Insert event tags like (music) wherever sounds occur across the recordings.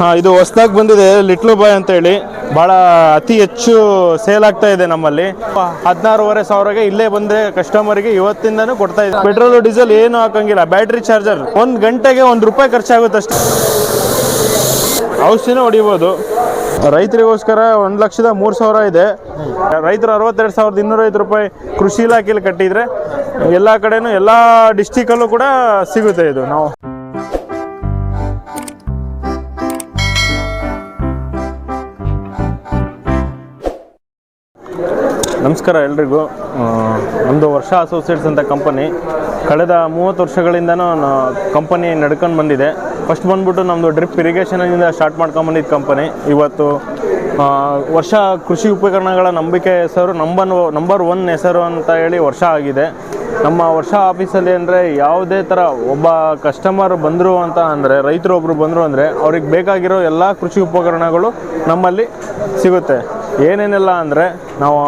ಹಾ, ಇದು ಹೊಸದಾಗಿ ಬಂದಿದೆ ಲಿಟ್ಲು ಬಾಯ್ ಅಂತ ಹೇಳಿ ಬಹಳ ಅತಿ ಹೆಚ್ಚು ಸೇಲ್ ಆಗ್ತಾ ಇದೆ ನಮ್ಮಲ್ಲಿ. ಹದಿನಾರೂವರೆ ಸಾವಿರಗೆ ಇಲ್ಲೇ ಬಂದ್ರೆ ಕಸ್ಟಮರ್ಗೆ ಇವತ್ತಿಂದನೂ ಕೊಡ್ತಾ ಇದೆ ಪೆಟ್ರೋಲ್ ಡೀಸೆಲ್ ಏನು ಹಾಕಂಗಿಲ್ಲ. ಬ್ಯಾಟ್ರಿ ಚಾರ್ಜರ್ ಒಂದ್ ಗಂಟೆಗೆ ಒಂದ್ ರೂಪಾಯಿ ಖರ್ಚಾಗುತ್ತೆ ಅಷ್ಟೇ ಔಷಧಿನೂ ಹೊಡಿಬೋದು. ರೈತರಿಗೋಸ್ಕರ ಒಂದು ಲಕ್ಷದ ಮೂರು ಸಾವಿರ ಇದೆ. ರೈತರು ಅರವತ್ತೆರಡು ಸಾವಿರದ ಇನ್ನೂರೈದು ರೂಪಾಯಿ ಕೃಷಿ ಇಲಾಖೆಯಲ್ಲಿ ಕಟ್ಟಿದ್ರೆ ಎಲ್ಲ ಕಡೆನೂ, ಎಲ್ಲ ಡಿಸ್ಟಿಕಲ್ಲೂ ಕೂಡ ಸಿಗುತ್ತೆ ಇದು ನಾವು. ನಮಸ್ಕಾರ ಎಲ್ರಿಗೂ. ನಮ್ಮದು ವರ್ಷ ಅಸೋಸಿಯೇಟ್ಸ್ ಅಂತ ಕಂಪನಿ ಕಳೆದ ಮೂವತ್ತು ವರ್ಷಗಳಿಂದನೂ ಕಂಪನಿ ನಡ್ಕೊಂಡು ಬಂದಿದೆ. ಫಸ್ಟ್ ಬಂದ್ಬಿಟ್ಟು ನಮ್ಮದು ಡ್ರಿಪ್ ಇರಿಗೇಷನಿಂದ ಸ್ಟಾರ್ಟ್ ಮಾಡ್ಕೊಂಡು ಬಂದಿದ್ದು ಕಂಪನಿ ಇವತ್ತು ವರ್ಷ ಕೃಷಿ ಉಪಕರಣಗಳ ನಂಬಿಕೆ ಹೆಸರು ನಂಬರ್ ನಂಬರ್ ಒನ್ ಹೆಸರು ಅಂತ ಹೇಳಿ ವರ್ಷ ಆಗಿದೆ. ನಮ್ಮ ವರ್ಷ ಆಫೀಸಲ್ಲಿ ಅಂದರೆ ಯಾವುದೇ ಥರ ಒಬ್ಬ ಕಸ್ಟಮರ್ ಬಂದರು ಅಂತ ಅಂದರೆ ರೈತರು ಒಬ್ಬರು ಬಂದರು ಅಂದರೆ ಅವ್ರಿಗೆ ಬೇಕಾಗಿರೋ ಎಲ್ಲ ಕೃಷಿ ಉಪಕರಣಗಳು ನಮ್ಮಲ್ಲಿ ಸಿಗುತ್ತೆ. ಏನೇನೆಲ್ಲ ಅಂದರೆ, ನಾವು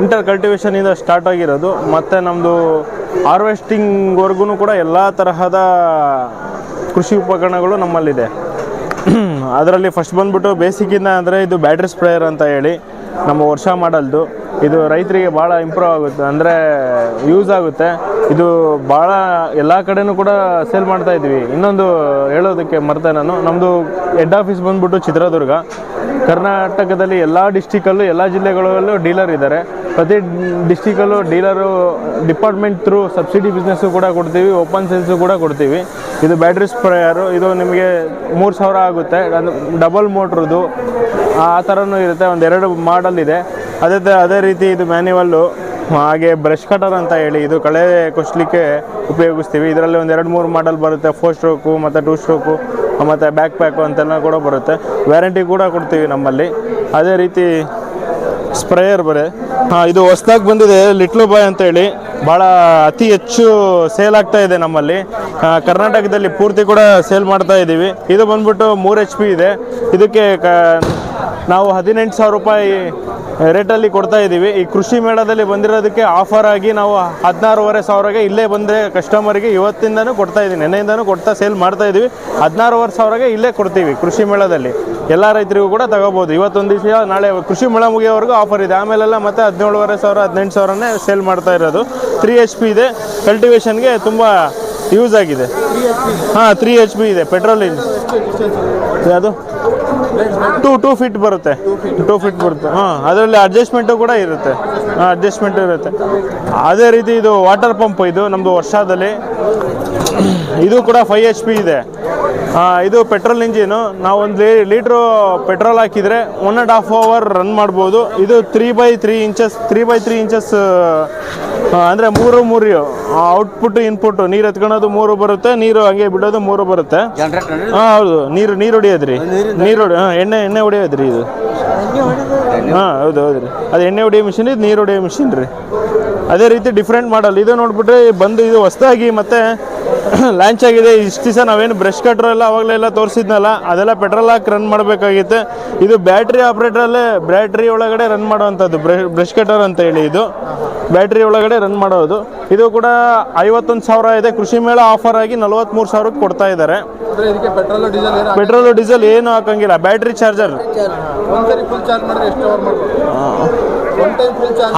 ಇಂಟರ್ ಕಲ್ಟಿವೇಷನಿಂದ ಸ್ಟಾರ್ಟ್ ಆಗಿರೋದು, ಮತ್ತು ನಮ್ಮದು ಹಾರ್ವೆಸ್ಟಿಂಗ್ವರೆಗೂ ಕೂಡ ಎಲ್ಲ ತರಹದ ಕೃಷಿ ಉಪಕರಣಗಳು ನಮ್ಮಲ್ಲಿದೆ. (clears throat) ಅದರಲ್ಲಿ ಫಸ್ಟ್ ಬಂದ್ಬಿಟ್ಟು ಬೇಸಿಕ್ಕಿಂದ ಅಂದರೆ ಇದು ಬ್ಯಾಟ್ರಿ ಸ್ಪ್ರೇಯರ್ ಅಂತ ಹೇಳಿ ನಮ್ಮ ವರ್ಷ ಮಾಡಲ್ದು. ಇದು ರೈತರಿಗೆ ಭಾಳ ಇಂಪ್ರೂವ್ ಆಗುತ್ತೆ. ಅಂದರೆ ಯೂಸ್ ಆಗುತ್ತೆ. ಇದು ಭಾಳ ಎಲ್ಲ ಕಡೆನೂ ಕೂಡ ಸೇಲ್ ಮಾಡ್ತಾ ಇದ್ವಿ ಇನ್ನೊಂದು ಹೇಳೋದಕ್ಕೆ ಮರ್ತೆ ನಾನು. ನಮ್ಮದು ಹೆಡ್ ಆಫೀಸ್ ಬಂದ್ಬಿಟ್ಟು ಚಿತ್ರದುರ್ಗ. ಕರ್ನಾಟಕದಲ್ಲಿ ಎಲ್ಲ ಡಿಸ್ಟಿಕಲ್ಲೂ ಎಲ್ಲ ಜಿಲ್ಲೆಗಳಲ್ಲೂ ಡೀಲರ್ ಇದ್ದಾರೆ. ಪ್ರತಿ ಡಿಸ್ಟಿಕಲ್ಲೂ dealer department through subsidy business ಕೂಡ ಕೊಡ್ತೀವಿ ಓಪನ್ ಸೇಲ್ಸು ಕೂಡ ಕೊಡ್ತೀವಿ. ಇದು ಬ್ಯಾಟ್ರಿ ಸ್ಪ್ರೇಯರು ಇದು ನಿಮಗೆ ಮೂರು ಸಾವಿರ ಆಗುತ್ತೆ. ಡಬಲ್ ಮೋಟ್ರದು ಆ ಥರನೂ ಇರುತ್ತೆ ಒಂದು ಎರಡು ಮಾಡಲ್ ಇದೆ. ಅದೇ ಅದೇ ರೀತಿ ಇದು ಮ್ಯಾನ್ಯುವಲ್ಲು ಹಾಗೆ ಬ್ರಷ್ ಕಟರ್ ಅಂತ ಹೇಳಿ ಇದು ಕಳೆ ಕೊಚ್ಚಲಿಕ್ಕೆ ಉಪಯೋಗಿಸ್ತೀವಿ. ಇದರಲ್ಲಿ ಒಂದು ಎರಡು ಮೂರು ಮಾಡಲ್ ಬರುತ್ತೆ ಫೋರ್ ಸ್ಟ್ರೋಕು ಮತ್ತು ಟೂ ಸ್ಟ್ರೋಕು ಮತ್ತು ಬ್ಯಾಕ್ ಪ್ಯಾಕು ಅಂತೆಲ್ಲ ಕೂಡ ಬರುತ್ತೆ. ವ್ಯಾರಂಟಿ ಕೂಡ ಕೊಡ್ತೀವಿ ನಮ್ಮಲ್ಲಿ. ಅದೇ ರೀತಿ ಸ್ಪ್ರೇಯರ್ ಬರೆ. ಹಾಂ, ಇದು ಹೊಸ್ದಾಗಿ ಬಂದಿದೆ ಲಿಟ್ಲು ಬಾಯ್ ಅಂತ ಹೇಳಿ. ಭಾಳ ಅತಿ ಹೆಚ್ಚು ಸೇಲ್ ಆಗ್ತಾ ಇದೆ ನಮ್ಮಲ್ಲಿ. ಕರ್ನಾಟಕದಲ್ಲಿ ಪೂರ್ತಿ ಕೂಡ ಸೇಲ್ ಮಾಡ್ತಾ ಇದ್ದೀವಿ ಇದು ಬಂದ್ಬಿಟ್ಟು ಮೂರು ಎಚ್ ಪಿ ಇದೆ. ಇದಕ್ಕೆ ನಾವು ಹದಿನೆಂಟು ಸಾವಿರ ರೂಪಾಯಿ ರೇಟಲ್ಲಿ ಕೊಡ್ತಾ ಇದ್ದೀವಿ. ಈ ಕೃಷಿ ಮೇಳದಲ್ಲಿ ಬಂದಿರೋದಕ್ಕೆ ಆಫರ್ ಆಗಿ ನಾವು ಹದಿನಾರೂವರೆ ಸಾವಿರಗೆ ಇಲ್ಲೇ ಬಂದರೆ ಕಸ್ಟಮರ್ಗೆ ಇವತ್ತಿಂದನೂ ಕೊಡ್ತಾ ಇದ್ದೀನಿ ನೆನೆಯಿಂದನೂ ಕೊಡ್ತಾ ಸೇಲ್ ಮಾಡ್ತಾ ಇದ್ದೀವಿ. ಹದಿನಾರೂವರೆ ಸಾವಿರಗೆ ಇಲ್ಲೇ ಕೊಡ್ತೀವಿ ಕೃಷಿ ಮೇಳದಲ್ಲಿ. ಎಲ್ಲ ರೈತರಿಗೂ ಕೂಡ ತಗೋಬೋದು. ಇವತ್ತೊಂದು ದಿವಸ ನಾಳೆ ಕೃಷಿ ಮೇಳ ಮುಗಿಯೋವರೆಗೂ ಆಫರ್ ಇದೆ. ಆಮೇಲೆಲ್ಲ ಮತ್ತೆ ಹದಿನೇಳುವರೆ ಸಾವಿರ, ಹದಿನೆಂಟು ಸಾವಿರನೇ ಸೇಲ್ ಮಾಡ್ತಾ ಇರೋದು. ತ್ರೀ ಎಚ್ ಪಿ ಇದೆ. ಕಲ್ಟಿವೇಷನ್ಗೆ ತುಂಬ ಯೂಸ್ ಆಗಿದೆ. ಹಾಂ ತ್ರೀ ಎಚ್ ಪಿ ಇದೆ. ಪೆಟ್ರೋಲ್ ಅದು ಟೂ ಟೂ ಫೀಟ್ ಬರುತ್ತೆ. ಟೂ ಫೀಟ್ ಬರುತ್ತೆ. ಹಾಂ, ಅದರಲ್ಲಿ ಅಡ್ಜಸ್ಟ್ಮೆಂಟು ಕೂಡ ಇರುತ್ತೆ. ಹಾಂ ಅಡ್ಜಸ್ಟ್ಮೆಂಟ್ ಇರುತ್ತೆ. ಅದೇ ರೀತಿ ಇದು ವಾಟರ್ ಪಂಪ್ ಇದು ನಮ್ಮದು ವರ್ಷದಲ್ಲಿ. ಇದು ಕೂಡ ಫೈವ್ ಎಚ್ ಪಿ ಇದೆ. ಇದು ಪೆಟ್ರೋಲ್ ಇಂಜಿನು ನಾವು ಒಂದು ಲೀಟ್ರು ಪೆಟ್ರೋಲ್ ಹಾಕಿದರೆ one and half hour run ಮಾಡ್ಬೋದು. ಇದು three by three inches three by three inches ಅಂದರೆ ಮೂರು ಮೂರು ಔಟ್ಪುಟ್ ಇನ್ಪುಟ್ ನೀರು ಎತ್ಕೊಳೋದು ಮೂರು ಬರುತ್ತೆ ನೀರು ಹಂಗೆ ಬಿಡೋದು ಮೂರು ಬರುತ್ತೆ. ಹಾಂ ಹೌದು ನೀರು ನೀರು ಹೊಡಿಯೋದ್ರಿ. ನೀರು ಎಣ್ಣೆ ಎಣ್ಣೆ ಹೊಡಿಯೋದ್ರಿ ಇದು. ಹಾಂ ಹೌದು ಹೌದು ರೀ ಅದು ಎಣ್ಣೆ ಹೊಡಿಯೋ ಮಿಷಿನ್ ಇದು ನೀರು ಹೊಡಿಯೋ ಮಿಷಿನ್ ರೀ. ಅದೇ ರೀತಿ ಡಿಫ್ರೆಂಟ್ ಮಾಡಲ್ ಇದು ನೋಡ್ಬಿಟ್ರೆ ಬಂದು ಇದು ಹೊಸದಾಗಿ ಮತ್ತೆ (coughs) ಲಾಂಚ್ ಆಗಿದೆ. ಇಷ್ಟು ದಿವಸ ನಾವೇನು ಬ್ರಷ್ ಕಟ್ರ್ ಎಲ್ಲ ಅವಾಗಲೆಲ್ಲ ತೋರಿಸಿದ್ನಲ್ಲ ಅದೆಲ್ಲ ಪೆಟ್ರೋಲ್ ಹಾಕಿ ರನ್ ಮಾಡಬೇಕಾಗಿತ್ತು. ಇದು ಬ್ಯಾಟ್ರಿ ಆಪ್ರೇಟ್ರಲ್ಲೇ ಬ್ಯಾಟ್ರಿ ಒಳಗಡೆ ರನ್ ಮಾಡುವಂಥದ್ದು ಬ್ರಷ್ ಕಟರ್ ಅಂತ ಹೇಳಿ ಇದು. ಬ್ಯಾಟ್ರಿ ಒಳಗಡೆ ರನ್ ಮಾಡೋದು. ಇದು ಕೂಡ ಐವತ್ತೊಂದು ಸಾವಿರ ಇದೆ. ಕೃಷಿ ಮೇಳ ಆಫರ್ ಆಗಿ ನಲವತ್ತ್ಮೂರು ಸಾವಿರಕ್ಕೆ ಕೊಡ್ತಾ ಇದ್ದಾರೆ. ಪೆಟ್ರೋಲ್ ಡೀಸೆಲ್ ಏನು ಹಾಕಂಗಿಲ್ಲ. ಬ್ಯಾಟ್ರಿ ಚಾರ್ಜರ್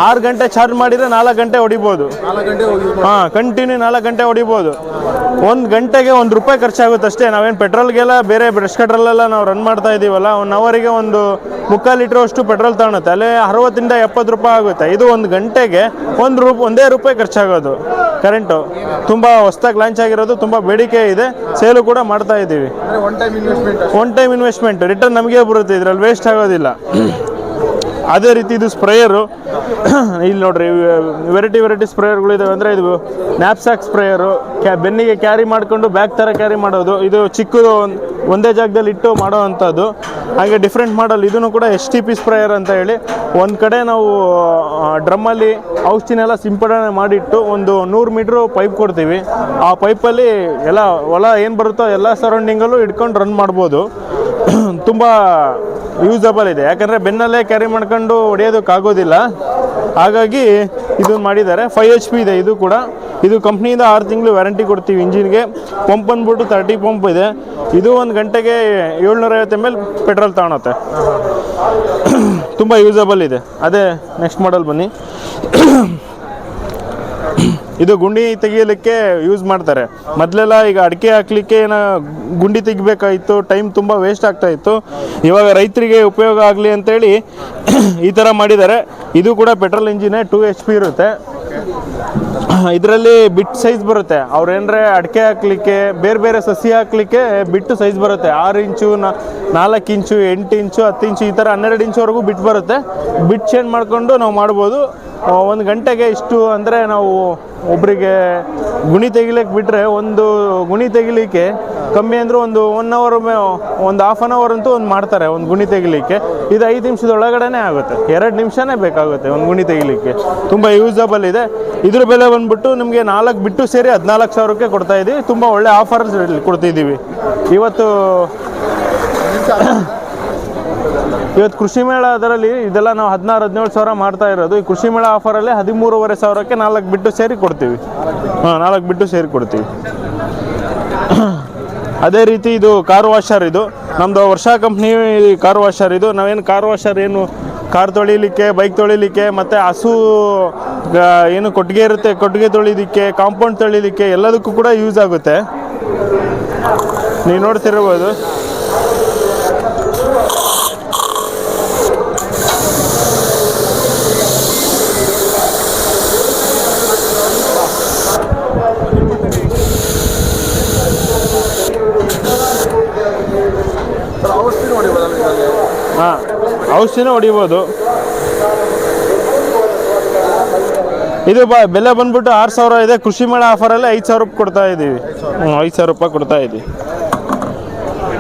ಆರು ಗಂಟೆ ಚಾರ್ಜ್ ಮಾಡಿದ್ರೆ ನಾಲ್ಕು ಗಂಟೆ ಹೊಡಿಬೋದು. ಹಾ ಕಂಟಿನ್ಯೂ ನಾಲ್ಕು ಗಂಟೆ ಹೊಡಿಬೋದು. ಒಂದು ಗಂಟೆಗೆ ಒಂದು ರೂಪಾಯಿ ಖರ್ಚಾಗುತ್ತೆ ಅಷ್ಟೇ. ನಾವೇನು ಪೆಟ್ರೋಲ್ಗೆಲ್ಲ ಬೇರೆ ಬ್ರಷ್ ಕಟ್ರಲ್ಲೆಲ್ಲ ನಾವು ರನ್ ಮಾಡ್ತಾ ಇದ್ದೀವಲ್ಲ ಒನ್ ಅವರಿಗೆ ಒಂದು ಮುಕ್ಕಾಲು ಲೀಟ್ರ್ ಅಷ್ಟು ಪೆಟ್ರೋಲ್ ತಗೊಳುತ್ತೆ. ಅಲ್ಲಿ ಅರವತ್ತಿಂದ ಎಪ್ಪತ್ತು ರೂಪಾಯಿ ಆಗುತ್ತೆ. ಇದು ಒಂದು ಗಂಟೆಗೆ ಒಂದು ರೂಪ ಒಂದೇ ರೂಪಾಯಿ ಖರ್ಚಾಗೋದು. ಕರೆಂಟು ತುಂಬ ಹೊಸ್ದಾಗಿ ಲಾಂಚ್ ಆಗಿರೋದು ತುಂಬ ಬೇಡಿಕೆ ಇದೆ. ಸೇಲು ಕೂಡ ಮಾಡ್ತಾ ಇದ್ದೀವಿ ಒನ್ ಟೈಮ್ ಇನ್ವೆಸ್ಟ್ಮೆಂಟ್ ರಿಟರ್ನ್ ನಮಗೆ ಬರುತ್ತೆ. ಇದರಲ್ಲಿ ವೇಸ್ಟ್ ಆಗೋದಿಲ್ಲ. ಅದೇ ರೀತಿ ಇದು ಸ್ಪ್ರೇಯರು. (clears throat) ಇಲ್ಲಿ ನೋಡ್ರಿ ವೆರೈಟಿ ವೆರೈಟಿ ಸ್ಪ್ರೇಯರ್ಗಳಿದಾವೆ ಅಂದರೆ ಇದು ನ್ಯಾಪ್ಸಾಕ್ ಸ್ಪ್ರೇಯರು, ಕ್ಯಾ, ಬೆನ್ನಿಗೆ ಕ್ಯಾರಿ ಮಾಡಿಕೊಂಡು ಬ್ಯಾಗ್ ಥರ ಕ್ಯಾರಿ ಮಾಡೋದು. ಇದು ಚಿಕ್ಕದು ಒಂದೇ ಜಾಗದಲ್ಲಿ ಇಟ್ಟು ಮಾಡೋ ಅಂಥದ್ದು. ಹಾಗೆ ಡಿಫ್ರೆಂಟ್ ಮಾಡಲ್ ಇದನ್ನು ಕೂಡ ಎಸ್ ಟಿ ಪಿ ಸ್ಪ್ರೇಯರ್ ಅಂತ ಹೇಳಿ. ಒಂದು ಕಡೆ ನಾವು ಡ್ರಮ್ಮಲ್ಲಿ ಔಷಧಿನೆಲ್ಲ ಸಿಂಪಡಣೆ ಮಾಡಿಟ್ಟು ಒಂದು ನೂರು ಮೀಟ್ರು ಪೈಪ್ ಕೊಡ್ತೀವಿ. ಆ ಪೈಪಲ್ಲಿ ಎಲ್ಲ ಹೊಲ ಏನು ಬರುತ್ತೋ ಎಲ್ಲ ಸರೌಂಡಿಂಗಲ್ಲೂ ಇಟ್ಕೊಂಡು ರನ್ ಮಾಡ್ಬೋದು. (clears throat) ತುಂಬ ಯೂಸಬಲ್ ಇದೆ. ಯಾಕಂದರೆ ಬೆನ್ನಲ್ಲೇ ಕ್ಯಾರಿ ಮಾಡ್ಕೊಂಡು ಹೊಡೆಯೋದಕ್ಕಾಗೋದಿಲ್ಲ ಹಾಗಾಗಿ ಇದು ಮಾಡಿದ್ದಾರೆ. ಫೈವ್ ಎಚ್ ಪಿ ಇದೆ ಇದು ಕೂಡ. ಇದು ಕಂಪ್ನಿಯಿಂದ ಆರು ತಿಂಗಳು ವ್ಯಾರಂಟಿ ಕೊಡ್ತೀವಿ ಇಂಜಿನ್ಗೆ ಪಂಪ್ ಬಂದ್ಬಿಟ್ಟು ತರ್ಟಿ ಪಂಪ್ ಇದೆ. ಇದು ಒಂದು ಗಂಟೆಗೆ ಏಳ್ನೂರೈವತ್ತು ಎಂ ಎಲ್ ಪೆಟ್ರೋಲ್ ತಗೊಳತ್ತೆ. (coughs) ತುಂಬ ಯೂಸಬಲ್ ಇದೆ. ಅದೇ ನೆಕ್ಸ್ಟ್ ಮಾಡಲ್ ಬನ್ನಿ. (coughs) ಇದು ಗುಂಡಿ ತೆಗಿಯಲಿಕ್ಕೆ ಯೂಸ್ ಮಾಡ್ತಾರೆ. ಮೊದಲೆಲ್ಲ ಈಗ ಅಡಿಕೆ ಹಾಕ್ಲಿಕ್ಕೆ ಏನ ಗುಂಡಿ ತೆಗಿಬೇಕಾಗಿತ್ತು ಟೈಮ್ ತುಂಬ ವೇಸ್ಟ್ ಆಗ್ತಾ ಇತ್ತು. ಇವಾಗ ರೈತರಿಗೆ ಉಪಯೋಗ ಆಗಲಿ ಅಂತೇಳಿ ಈ ಥರ ಮಾಡಿದ್ದಾರೆ. ಇದು ಕೂಡ petrol engine two H P ಇರುತ್ತೆ. ಇದರಲ್ಲಿ ಬಿಟ್ ಸೈಜ್ ಬರುತ್ತೆ. ಅವ್ರು ಏನ್ರೆ ಅಡಿಕೆ ಹಾಕ್ಲಿಕ್ಕೆ, ಬೇರೆ ಬೇರೆ ಸಸಿ ಹಾಕ್ಲಿಕ್ಕೆ ಬಿಟ್ಟು ಸೈಜ್ ಬರುತ್ತೆ. ಆರು ಇಂಚು ನಾಲ್ಕು ಇಂಚು, ಎಂಟು ಇಂಚು, ಹತ್ತು ಇಂಚು, ಈ ಥರ ಹನ್ನೆರಡು ಇಂಚುವರೆಗೂ ಬಿಟ್ಟು ಬರುತ್ತೆ. ಬಿಟ್ ಚೇಂಜ್ ಮಾಡಿಕೊಂಡು ನಾವು ಮಾಡ್ಬೋದು. ಒಂದು ಗಂಟೆಗೆ ಇಷ್ಟು ಅಂದರೆ ನಾವು ಒಬ್ಬರಿಗೆ ಗುಣಿ ತೆಗಿಲಿಕ್ಕೆ ಬಿಟ್ಟರೆ ಒಂದು ಗುಣಿ ತೆಗಿಲಿಕ್ಕೆ ಕಮ್ಮಿ ಅಂದರೂ ಒಂದು ಒನ್ ಅವರ್ ಒಂದು ಹಾಫ್ ಆನ್ ಅವರ್ ಅಂತೂ ಒಂದು ಮಾಡ್ತಾರೆ ಒಂದು ಗುಣಿ ತೆಗಿಲಿಕ್ಕೆ. ಇದು ಐದು ನಿಮಿಷದ ಒಳಗಡೆನೇ ಆಗುತ್ತೆ. ಎರಡು ನಿಮಿಷನೇ ಬೇಕಾಗುತ್ತೆ ಒಂದು ಗುಣಿ ತೆಗಿಲಿಕ್ಕೆ. ತುಂಬ ಯೂಸಬಲ್ ಇದೆ. ಇದ್ರ ಬೆಲೆ ಬಂದ್ಬಿಟ್ಟು ನಿಮಗೆ ನಾಲ್ಕು ಬಿಟ್ಟು ಸೇರಿ ಹದಿನಾಲ್ಕು ಸಾವಿರಕ್ಕೆ ಕೊಡ್ತಾ ಇದ್ದೀವಿ ತುಂಬ ಒಳ್ಳೆ ಆಫರ್ಸ್ ಕೊಡ್ತಿದ್ದೀವಿ ಇವತ್ತು ಇವತ್ತು ಕೃಷಿ ಮೇಳ ಅದರಲ್ಲಿ ಇದೆಲ್ಲ ನಾವು ಹದಿನಾರು, ಹದಿನೇಳು ಸಾವಿರ ಮಾಡ್ತಾ ಇರೋದು. ಈ ಕೃಷಿ ಮೇಳ ಆಫರಲ್ಲಿ ಹದಿಮೂರುವರೆ ಸಾವಿರಕ್ಕೆ ನಾಲ್ಕು ಬಿಟ್ಟು ಸೇರಿ ಕೊಡ್ತೀವಿ. ಹಾಂ, ನಾಲ್ಕು ಬಿಟ್ಟು ಸೇರಿ ಕೊಡ್ತೀವಿ. ಅದೇ ರೀತಿ ಇದು ಕಾರ್ ವಾಷರ್ ಇದು. ನಮ್ಮದು ವರ್ಷ ಕಂಪ್ನಿ ಕಾರ್ ವಾಷರ್ ಇದು. ನಾವೇನು ಕಾರ್ ವಾಷರ್ ಏನು, ಕಾರ್ ತೊಳಿಲಿಕ್ಕೆ ಬೈಕ್ ತೊಳಿಲಿಕ್ಕೆ, ಮತ್ತು ಹಸು ಏನು ಕೊಟ್ಟಿಗೆ ಇರುತ್ತೆ, ಕೊಟ್ಟಿಗೆ ತೊಳಿಲಿಕ್ಕೆ ಕಾಂಪೌಂಡ್ ತೊಳಿಲಿಕ್ಕೆ ಎಲ್ಲದಕ್ಕೂ ಕೂಡ ಯೂಸ್ ಆಗುತ್ತೆ. ನೀವು ನೋಡ್ತಿರ್ಬೋದು. ಹಾಂ. ಔಷಧಿನ ಹೊಡಿಬೋದು. ಇದು ಬ, ಬೆಲೆ ಬಂದ್ಬಿಟ್ಟು ಆರು ಸಾವಿರ ಇದೆ. ಕೃಷಿ ಮೇಳ ಆಫರಲ್ಲಿ ಐದು ಸಾವಿರ ರೂಪಾಯಿ ಕೊಡ್ತಾ ಇದ್ದೀವಿ ಹ್ಞೂ ಐದು ಸಾವಿರ ರೂಪಾಯಿ ಕೊಡ್ತಾ ಇದ್ದೀವಿ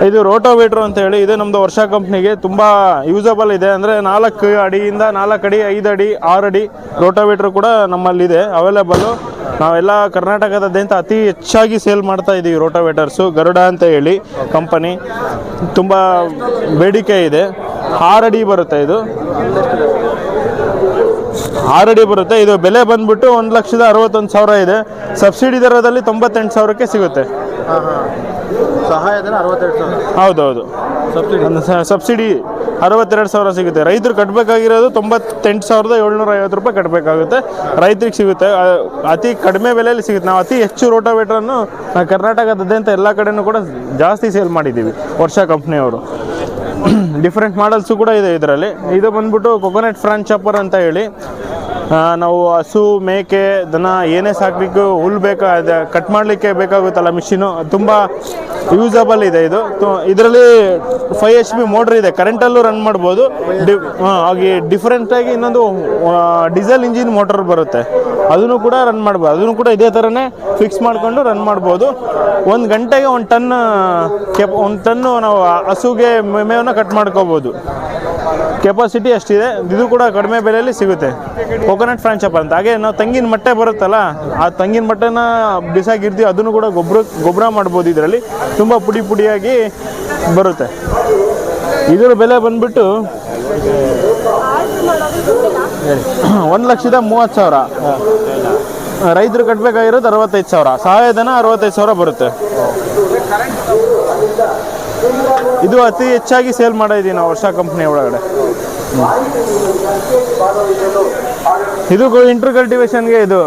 ಇದು ರೋಟೋವೇಟ್ರ್ ಅಂತ ಹೇಳಿ, ಇದು ನಮ್ಮದು ವರ್ಷ ಕಂಪ್ನಿಗೆ ತುಂಬ ಯೂಸಬಲ್ ಇದೆ. ಅಂದರೆ ನಾಲ್ಕು ಅಡಿಯಿಂದ ನಾಲ್ಕು ಅಡಿ, ಐದು ಅಡಿ, ಆರು ಅಡಿ ರೋಟೋವೇಟ್ರ್ ಕೂಡ ನಮ್ಮಲ್ಲಿದೆ ಅವೈಲೇಬಲ್ಲು ನಾವೆಲ್ಲ ಕರ್ನಾಟಕದಾದ್ಯಂತ ಅತಿ ಹೆಚ್ಚಾಗಿ ಸೇಲ್ ಮಾಡ್ತಾ ಇದ್ದೀವಿ ರೋಟೋವೇಟರ್ಸು ಗರುಡ ಅಂತ ಹೇಳಿ ಕಂಪನಿ ತುಂಬ ಬೇಡಿಕೆ ಇದೆ. ಆರಡಿ ಬರುತ್ತೆ ಇದು. ಆರಡಿ ಬರುತ್ತೆ. ಇದು ಬೆಲೆ ಬಂದ್ಬಿಟ್ಟು ಒಂದು ಲಕ್ಷದ ಅರವತ್ತೊಂದು ಸಾವಿರ ಇದೆ. ಸಬ್ಸಿಡಿ ದರದಲ್ಲಿ ತೊಂಬತ್ತೆಂಟು ಸಾವಿರಕ್ಕೆ ಸಿಗುತ್ತೆ. ಹೌದೌದು. ಸಬ್ಸಿಡಿ. ಸಬ್ಸಿಡಿ ಅರವತ್ತೆರಡು ಸಾವಿರ ಸಿಗುತ್ತೆ. ರೈತರು ಕಟ್ಟಬೇಕಾಗಿರೋದು ತೊಂಬತ್ತೆಂಟು ಸಾವಿರದ ಏಳ್ನೂರ ಐವತ್ತು ರೂಪಾಯಿ ಕಟ್ಟಬೇಕಾಗುತ್ತೆ ರೈತರಿಗೆ ಸಿಗುತ್ತೆ. ಅತಿ ಕಡಿಮೆ ಬೆಲೆಯಲ್ಲಿ ಸಿಗುತ್ತೆ. ನಾವು ಅತಿ ಹೆಚ್ಚು ರೋಟೋವೇಟ್ರನ್ನು ನಾವು ಕರ್ನಾಟಕದಾದ್ಯಂತ ಎಲ್ಲ ಕಡೆಯೂ ಕೂಡ ಜಾಸ್ತಿ ಸೇಲ್ ಮಾಡಿದ್ದೀವಿ ವರ್ಷ ಕಂಪ್ನಿಯವರು. (clears throat) ಡಿಫ್ರೆಂಟ್ ಮಾಡಲ್ಸು ಕೂಡ ಇದೆ ಇದರಲ್ಲಿ. ಇದು ಬಂದ್ಬಿಟ್ಟು ಕೊಕೊನಟ್ ಫ್ರಾನ್ ಚಾಪರ್ ಅಂತ ಹೇಳಿ. ನಾವು ಹಸು, ಮೇಕೆ, ದನ ಏನೇ ಸಾಕಬೇಕು ಹುಲ್ ಬೇಕಾ ಕಟ್ ಮಾಡಲಿಕ್ಕೆ ಬೇಕಾಗುತ್ತಲ್ಲ ಮಿಷಿನು ತುಂಬ ಯೂಸಬಲ್ ಇದೆ ಇದು. ಇದರಲ್ಲಿ ಫೈವ್ ಎಚ್ ಬಿ ಮೋಟ್ರ್ ಇದೆ. ಕರೆಂಟಲ್ಲೂ ರನ್ ಮಾಡ್ಬೋದು. ಡಿ ಹಾಗೆ ಡಿಫ್ರೆಂಟಾಗಿ ಇನ್ನೊಂದು ಡೀಸೆಲ್ ಇಂಜಿನ್ ಮೋಟರ್ ಬರುತ್ತೆ. ಅದನ್ನು ಕೂಡ ರನ್ ಮಾಡ್ಬೋದು. ಅದನ್ನು ಕೂಡ ಇದೇ ಥರನೇ ಫಿಕ್ಸ್ ಮಾಡಿಕೊಂಡು ರನ್ ಮಾಡ್ಬೋದು. ಒಂದು ಗಂಟೆಗೆ ಒಂದು ಟನ್ ಕೆಪ್, ಒಂದು ಟನ್ನು ನಾವು ಹಸುಗೆ ಮೇವನ್ನು ಕಟ್ ಮಾಡ್ಕೋಬೋದು. ಕೆಪಾಸಿಟಿ ಅಷ್ಟಿದೆ ಇದು ಕೂಡ ಕಡಿಮೆ ಬೆಲೆಯಲ್ಲಿ ಸಿಗುತ್ತೆ. ಕೋಕೋನಟ್ ಫ್ರಾಂಚಪ್ ಅಂತ. ಹಾಗೆ ನಾವು ತಂಗಿನ ಮಟ್ಟೆ ಬರುತ್ತಲ್ಲ, ಆ ತೆಂಗಿನ ಮಟ್ಟೆನ ಬಿಸಾಕಿರ್ತೀವಿ, ಅದನ್ನು ಕೂಡ ಗೊಬ್ಬರ ಗೊಬ್ಬರ ಮಾಡ್ಬೋದು ಇದರಲ್ಲಿ. ತುಂಬ ಪುಡಿ ಪುಡಿಯಾಗಿ ಬರುತ್ತೆ. ಇದರ ಬೆಲೆ ಬಂದ್ಬಿಟ್ಟು ಒಂದು ಲಕ್ಷದ ಮೂವತ್ತು ಸಾವಿರ. ರೈತರು ಕಟ್ಟಬೇಕಾಗಿರೋದು ಅರವತ್ತೈದು ಸಾವಿರ. ಸಹಾಯಧನ ಅರವತ್ತೈದು ಸಾವಿರ ಬರುತ್ತೆ. ಇದು ಅತಿ ಹೆಚ್ಚಾಗಿ ಸೇಲ್ ಮಾಡಿದ್ದೀವಿ ನಾವು ವರ್ಷ ಕಂಪ್ನಿ ಒಳಗಡೆ. ಇದು ಇಂಟರ್ ಕಲ್ಟಿವೇಶನ್ಗೆ ಇದು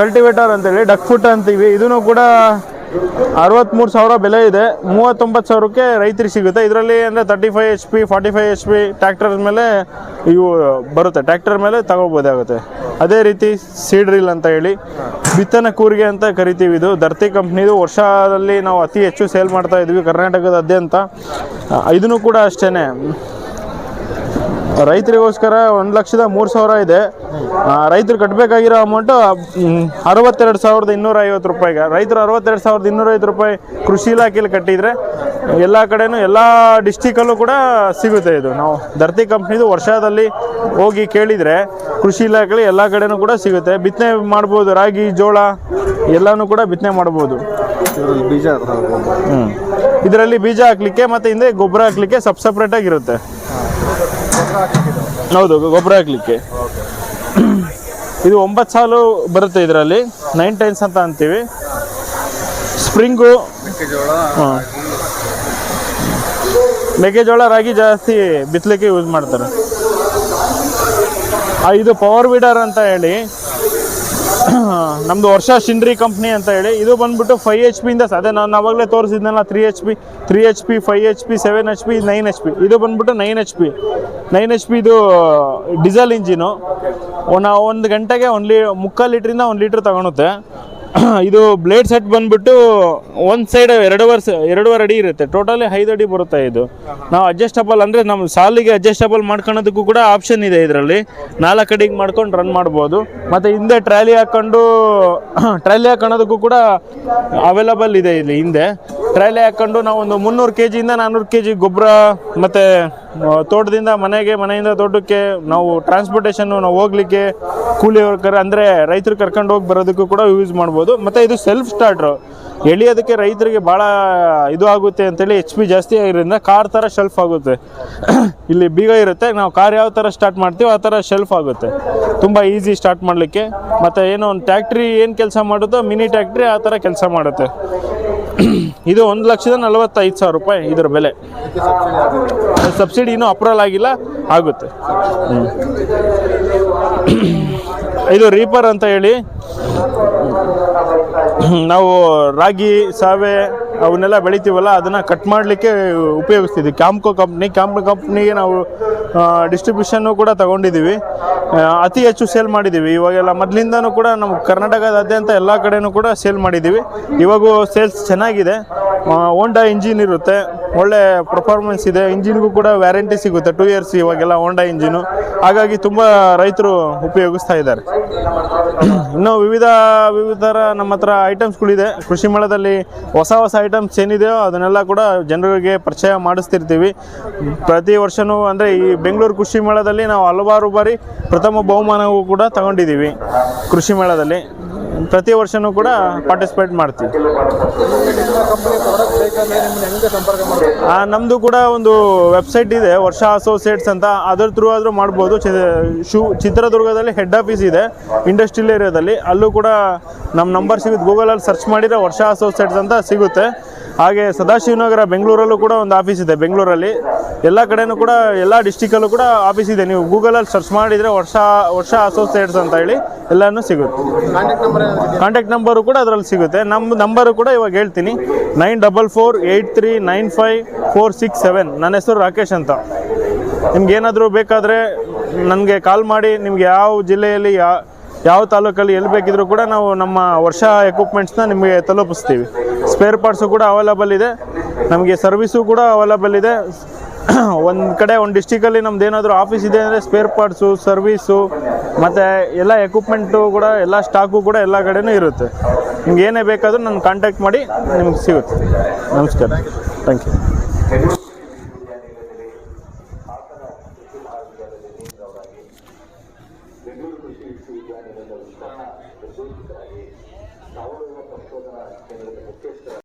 ಕಲ್ಟಿವೇಟರ್ ಅಂತೇಳಿ ಡಕ್ ಫುಟ್ ಅಂತೀವಿ. ಇದನ್ನು ಕೂಡ ಅರವತ್ತ್ಮೂರು ಸಾವಿರ ಬೆಲೆ ಇದೆ. ಮೂವತ್ತೊಂಬತ್ತು ಸಾವಿರಕ್ಕೆ ರೈತರಿಗೆ ಸಿಗುತ್ತೆ. ಇದರಲ್ಲಿ ಅಂದರೆ thirty five H P forty five H P tractor ಮೇಲೆ ಇವು ಬರುತ್ತೆ. ಟ್ಯಾಕ್ಟರ್ ಮೇಲೆ ತಗೋಬೋದಾಗುತ್ತೆ. ಅದೇ ರೀತಿ ಸೀಡ್ರಿಲ್ ಅಂತ ಹೇಳಿ ಬಿತ್ತನೆ ಕೂರಿಗೆ ಅಂತ ಕರಿತೀವಿ ಇದು. ಧರ್ತಿ ಕಂಪ್ನಿದು ವರ್ಷದಲ್ಲಿ ನಾವು ಅತಿ ಹೆಚ್ಚು ಸೇಲ್ ಮಾಡ್ತಾ ಇದ್ವಿ ಕರ್ನಾಟಕದಾದ್ಯಂತ. ಇದನ್ನು ಕೂಡ ಅಷ್ಟೇ ರೈತರಿಗೋಸ್ಕರ ಒಂದು ಲಕ್ಷದ ಮೂರು ಸಾವಿರ ಇದೆ. ರೈತರು ಕಟ್ಟಬೇಕಾಗಿರೋ ಅಮೌಂಟು ಅರವತ್ತೆರಡು ಸಾವಿರದ ಇನ್ನೂರ ಐವತ್ತು ರೂಪಾಯಿಗೆ ರೈತರು ಅರವತ್ತೆರಡು ಸಾವಿರದ ಇನ್ನೂರೈವತ್ತು ರೂಪಾಯಿ ಕೃಷಿ ಇಲಾಖೆಯಲ್ಲಿ ಕಟ್ಟಿದರೆ ಎಲ್ಲ ಕಡೆನೂ ಎಲ್ಲ ಡಿಸ್ಟಿಕಲ್ಲೂ ಕೂಡ ಸಿಗುತ್ತೆ ಇದು. ನಾವು ಧರ್ತಿ ಕಂಪ್ನಿದು ವರ್ಷದಲ್ಲಿ ಹೋಗಿ ಕೇಳಿದರೆ ಕೃಷಿ ಇಲಾಖೆಯಲ್ಲಿ ಎಲ್ಲ ಕಡೆನೂ ಕೂಡ ಸಿಗುತ್ತೆ. ಬಿತ್ತನೆ ಮಾಡ್ಬೋದು ರಾಗಿ ಜೋಳ ಎಲ್ಲನೂ ಕೂಡ ಬಿತ್ತನೆ ಮಾಡ್ಬೋದು. ಇದರಲ್ಲಿ ಬೀಜ ಹ್ಞೂ ಇದರಲ್ಲಿ ಬೀಜ ಹಾಕ್ಲಿಕ್ಕೆ ಮತ್ತು ಹಿಂದೆ ಗೊಬ್ಬರ ಹಾಕ್ಲಿಕ್ಕೆ ಸಪ್ ಸಪ್ರೇಟಾಗಿರುತ್ತೆ ಹೌದು ಗೊಬ್ಬರ ಹಾಕ್ಲಿಕ್ಕೆ. ಇದು ಒಂಬತ್ತು ಸಾಲು ಬರುತ್ತೆ ಇದರಲ್ಲಿ. ನೈನ್ ಟೈನ್ಸ್ ಅಂತ ಅಂತೀವಿ. ಸ್ಪ್ರಿಂಗು ಮೆಕ್ಕೆಜೋಳ, ರಾಗಿ ಜಾಸ್ತಿ ಬಿತ್ತಲಿಕ್ಕೆ ಯೂಸ್ ಮಾಡ್ತಾರೆ. ಇದು ಪವರ್ ವೀಡರ್ ಅಂತ ಹೇಳಿ. (coughs) ನಮ್ಮದು ವರ್ಷ ಶಿಂಡ್ರಿ ಕಂಪ್ನಿ ಅಂತ ಹೇಳಿ. ಇದು ಬಂದ್ಬಿಟ್ಟು ಫೈವ್ ಎಚ್ ಪಿಯಿಂದ ಅದೇ ನಾನು ಅವಾಗಲೇ ತೋರಿಸಿದ್ನಲ್ಲ three H P three H P five H P seven H P nine H P ಇದು ಬಂದ್ಬಿಟ್ಟು nine H P nine H P ಇದು ಡೀಸೆಲ್ ಇಂಜಿನು ನಾವು ಒಂದು ಗಂಟೆಗೆ ಒಂದು ಲೀ ಮುಕ್ಕಾಲು ಲೀಟ್ರಿಂದ ಒಂದು ಲೀಟ್ರ್ ತಗೊಳುತ್ತೆ. (coughs) ಇದು ಬ್ಲೇಡ್ ಸೆಟ್ ಬಂದ್ಬಿಟ್ಟು ಒಂದು ಸೈಡ್ ಎರಡೂವರೆ ಎರಡೂವರೆ ಅಡಿ ಇರುತ್ತೆ. ಟೋಟಲಿ ಐದು ಅಡಿ ಬರುತ್ತೆ ಇದು. ನಾವು ಅಡ್ಜಸ್ಟಬಲ್ ಅಂದರೆ ನಮ್ಮ ಸಾಲಿಗೆ ಅಡ್ಜಸ್ಟಬಲ್ ಮಾಡ್ಕೊಳೋದಕ್ಕೂ ಕೂಡ ಆಪ್ಷನ್ ಇದೆ ಇದರಲ್ಲಿ. ನಾಲ್ಕು ಅಡಿಗೆ ಮಾಡ್ಕೊಂಡು ರನ್ ಮಾಡ್ಬೋದು. ಮತ್ತು ಹಿಂದೆ ಟ್ರಾಲಿ ಹಾಕ್ಕೊಂಡು (coughs) ಟ್ರಾಲಿ ಹಾಕೊಳ್ಳೋದಕ್ಕೂ ಕೂಡ ಅವೈಲಬಲ್ ಇದೆ ಇಲ್ಲಿ ಹಿಂದೆ. ಟ್ರಾಲಿ ಹಾಕ್ಕೊಂಡು ನಾವು ಒಂದು ಮುನ್ನೂರು ಕೆ ಜಿಯಿಂದ ನಾನ್ನೂರು ಕೆ ಜಿ ಗೊಬ್ಬರ ಮತ್ತು ತೋಟದಿಂದ ಮನೆಗೆ, ಮನೆಯಿಂದ ತೋಟಕ್ಕೆ ನಾವು ಟ್ರಾನ್ಸ್ಪೋರ್ಟೇಷನ್ನು ನಾವು ಹೋಗ್ಲಿಕ್ಕೆ ಕೂಲಿ ವರ್ಕರ್ ಅಂದರೆ ರೈತರು ಕರ್ಕೊಂಡು ಹೋಗಿ ಬರೋದಕ್ಕೂ ಕೂಡ ಯೂಸ್ ಮಾಡ್ಬೋದು. ಮತ್ತು ಇದು ಸೆಲ್ಫ್ ಸ್ಟಾರ್ಟ್ರು ಎಳಿಯೋದಕ್ಕೆ ರೈತರಿಗೆ ಭಾಳ ಇದು ಆಗುತ್ತೆ ಅಂತೇಳಿ ಎಚ್ ಪಿ ಜಾಸ್ತಿ ಆಗಿರೋದ್ರಿಂದ ಕಾರ್ ಥರ ಶೆಲ್ಫ್ ಆಗುತ್ತೆ. (coughs) ಇಲ್ಲಿ ಬೀಗ ಇರುತ್ತೆ. ನಾವು ಕಾರ್ ಯಾವ ಥರ ಸ್ಟಾರ್ಟ್ ಮಾಡ್ತೀವೋ ಆ ಥರ ಶೆಲ್ಫ್ ಆಗುತ್ತೆ. ತುಂಬ ಈಸಿ ಸ್ಟಾರ್ಟ್ ಮಾಡಲಿಕ್ಕೆ. ಮತ್ತು ಏನೋ ಒಂದು ಟ್ಯಾಕ್ಟ್ರಿ ಏನು ಕೆಲಸ ಮಾಡುತ್ತೋ ಮಿನಿ ಟ್ಯಾಕ್ಟ್ರಿ ಆ ಥರ ಕೆಲಸ ಮಾಡುತ್ತೆ. (clears throat) ಇದು ಒಂದು ಲಕ್ಷದ ನಲವತ್ತೈದು ಸಾವಿರ ರೂಪಾಯಿ ಇದರ ಬೆಲೆ. ಸಬ್ಸಿಡಿ ಇನ್ನೂ ಅಪ್ರೂವಲ್ ಆಗಿಲ್ಲ, ಆಗುತ್ತೆ. ಇದು ರೀಪರ್ ಅಂತ ಹೇಳಿ. ನಾವು ರಾಗಿ, ಸಾವೆ ಅವನ್ನೆಲ್ಲ ಬೆಳಿತೀವಲ್ಲ, ಅದನ್ನು ಕಟ್ ಮಾಡಲಿಕ್ಕೆ ಉಪಯೋಗಿಸ್ತಿದ್ವಿ. ಕ್ಯಾಂಪ್ಕೋ ಕಂಪ್ನಿ ಕ್ಯಾಂಪ್ಕೋ ಕಂಪ್ನಿಗೆ ನಾವು ಡಿಸ್ಟ್ರಿಬ್ಯೂಷನ್ನು ಕೂಡ ತಗೊಂಡಿದ್ದೀವಿ. ಅತಿ ಹೆಚ್ಚು ಸೇಲ್ ಮಾಡಿದ್ದೀವಿ. ಇವಾಗೆಲ್ಲ ಮೊದಲಿಂದನೂ ಕೂಡ ನಮ್ಮ ಕರ್ನಾಟಕದಾದ್ಯಂತ ಎಲ್ಲ ಕಡೆನೂ ಕೂಡ ಸೇಲ್ ಮಾಡಿದ್ದೀವಿ. ಇವಾಗೂ ಸೇಲ್ಸ್ ಚೆನ್ನಾಗಿದೆ. ಹೋಂಡಾ ಇಂಜಿನ್ ಇರುತ್ತೆ. ಒಳ್ಳೆ ಪರ್ಫಾರ್ಮೆನ್ಸ್ ಇದೆ. ಇಂಜಿನ್ಗೂ ಕೂಡ ವ್ಯಾರಂಟಿ ಸಿಗುತ್ತೆ. ಟೂ ಇಯರ್ಸ್ ಇವಾಗೆಲ್ಲ ಹೋಂಡಾ ಇಂಜಿನು ಹಾಗಾಗಿ ತುಂಬ ರೈತರು ಉಪಯೋಗಿಸ್ತಾ ಇದ್ದಾರೆ. ಇನ್ನು ವಿವಿಧ ವಿವಿಧ ನಮ್ಮ ಹತ್ರ ಐಟಮ್ಸ್ಗಳಿದೆ ಕೃಷಿ ಮೇಳದಲ್ಲಿ ಹೊಸ ಹೊಸ ಐಟಮ್ಸ್ ಏನಿದೆಯೋ ಅದನ್ನೆಲ್ಲ ಕೂಡ ಜನರಿಗೆ ಪರಿಚಯ ಮಾಡಿಸ್ತಿರ್ತೀವಿ. ಪ್ರತಿ ವರ್ಷವೂ ಅಂದರೆ ಈ ಬೆಂಗಳೂರು ಕೃಷಿ ಮೇಳದಲ್ಲಿ ನಾವು ಹಲವಾರು ಬಾರಿ ಪ್ರಥಮ ಬಹುಮಾನವೂ ಕೂಡ ತಗೊಂಡಿದ್ದೀವಿ ಕೃಷಿ ಮೇಳದಲ್ಲಿ. ಪ್ರತಿ ವರ್ಷವೂ ಕೂಡ ಪಾರ್ಟಿಸಿಪೇಟ್ ಮಾಡ್ತೀವಿ. ನಮ್ಮದು ಕೂಡ ಒಂದು ವೆಬ್ಸೈಟ್ ಇದೆ ವರ್ಷ ಅಸೋಸಿಯೇಟ್ಸ್ ಅಂತ. ಅದರ ಥ್ರೂ ಆದರೂ ಮಾಡ್ಬೋದು. ಶೂ ಶು ಚಿತ್ರದುರ್ಗದಲ್ಲಿ ಹೆಡ್ ಆಫೀಸ್ ಇದೆ ಇಂಡಸ್ಟ್ರಿಯಲ್ ಏರಿಯಾದಲ್ಲಿ ಅಲ್ಲೂ ಕೂಡ ನಮ್ಮ ನಂಬರ್ ಸಿಗುತ್ತೆ. ಗೂಗಲಲ್ಲಿ ಸರ್ಚ್ ಮಾಡಿದರೆ ವರ್ಷ ಅಸೋಸಿಯೇಟ್ಸ್ ಅಂತ ಸಿಗುತ್ತೆ. ಹಾಗೆ ಸದಾಶಿವನಗರ ಬೆಂಗಳೂರಲ್ಲೂ ಕೂಡ ಒಂದು ಆಫೀಸ್ ಇದೆ ಬೆಂಗಳೂರಲ್ಲಿ. ಎಲ್ಲ ಕಡೆನೂ ಕೂಡ ಎಲ್ಲ ಡಿಸ್ಟಿಕಲ್ಲೂ ಕೂಡ ಆಫೀಸ್ ಇದೆ. ನೀವು ಗೂಗಲಲ್ಲಿ ಸರ್ಚ್ ಮಾಡಿದರೆ ವರ್ಷ ವರ್ಷ ಅಸೋಸಿಯೇಟ್ಸ್ ಅಂತ ಹೇಳಿ ಎಲ್ಲನೂ ಸಿಗುತ್ತೆ. ಕಾಂಟ್ಯಾಕ್ಟ್ ನಂಬರ್ ಏನಾದ್ರು ಕಾಂಟ್ಯಾಕ್ಟ್ ನಂಬರು ಕೂಡ ಅದರಲ್ಲಿ ಸಿಗುತ್ತೆ. ನಮ್ಮ ನಂಬರು ಕೂಡ ಇವಾಗ ಹೇಳ್ತೀನಿ. Nine double four eight three nine five four six seven. ನನ್ನ ಹೆಸರು ರಾಕೇಶ್ ಅಂತ. ನಿಮ್ಗೇನಾದರೂ ಬೇಕಾದರೆ ನನಗೆ ಕಾಲ್ ಮಾಡಿ, ನಿಮ್ಗೆ ಯಾವ ಜಿಲ್ಲೆಯಲ್ಲಿ, ಯಾ, ಯಾವ ತಾಲೂಕಲ್ಲಿ ಎಲ್ಲಿ ಬೇಕಿದ್ರೂ ಕೂಡ ನಾವು ನಮ್ಮ ವರ್ಷ ಎಕ್ವಿಪ್ಮೆಂಟ್ಸ್ನ ನಿಮಗೆ ತಲುಪಿಸ್ತೀವಿ. ಸ್ಪೇರ್ ಪಾರ್ಟ್ಸು ಕೂಡ ಅವೈಲಬಲ್ ಇದೆ. ನಮಗೆ ಸರ್ವಿಸು ಕೂಡ ಅವೈಲಬಲ್ ಇದೆ. (clears throat) ಒಂದು ಕಡೆ, ಒಂದು ಡಿಸ್ಟಿಕಲ್ಲಿ ನಮ್ದು ಏನಾದರೂ ಆಫೀಸ್ ಇದೆ ಅಂದರೆ ಸ್ಪೇರ್ ಪಾರ್ಟ್ಸು ಸರ್ವೀಸು ಮತ್ತು ಎಲ್ಲ ಎಕ್ವಿಪ್ಮೆಂಟು ಕೂಡ, ಎಲ್ಲ ಸ್ಟಾಕು ಕೂಡ ಎಲ್ಲ ಕಡೆಯೂ ಇರುತ್ತೆ. ನಿಮ್ಗೆ ಏನೇ ಬೇಕಾದರೂ ನನ್ನ ಕಾಂಟ್ಯಾಕ್ಟ್ ಮಾಡಿ ನಿಮ್ಗೆ ಸಿಗುತ್ತೆ. ನಮಸ್ಕಾರ. Thank you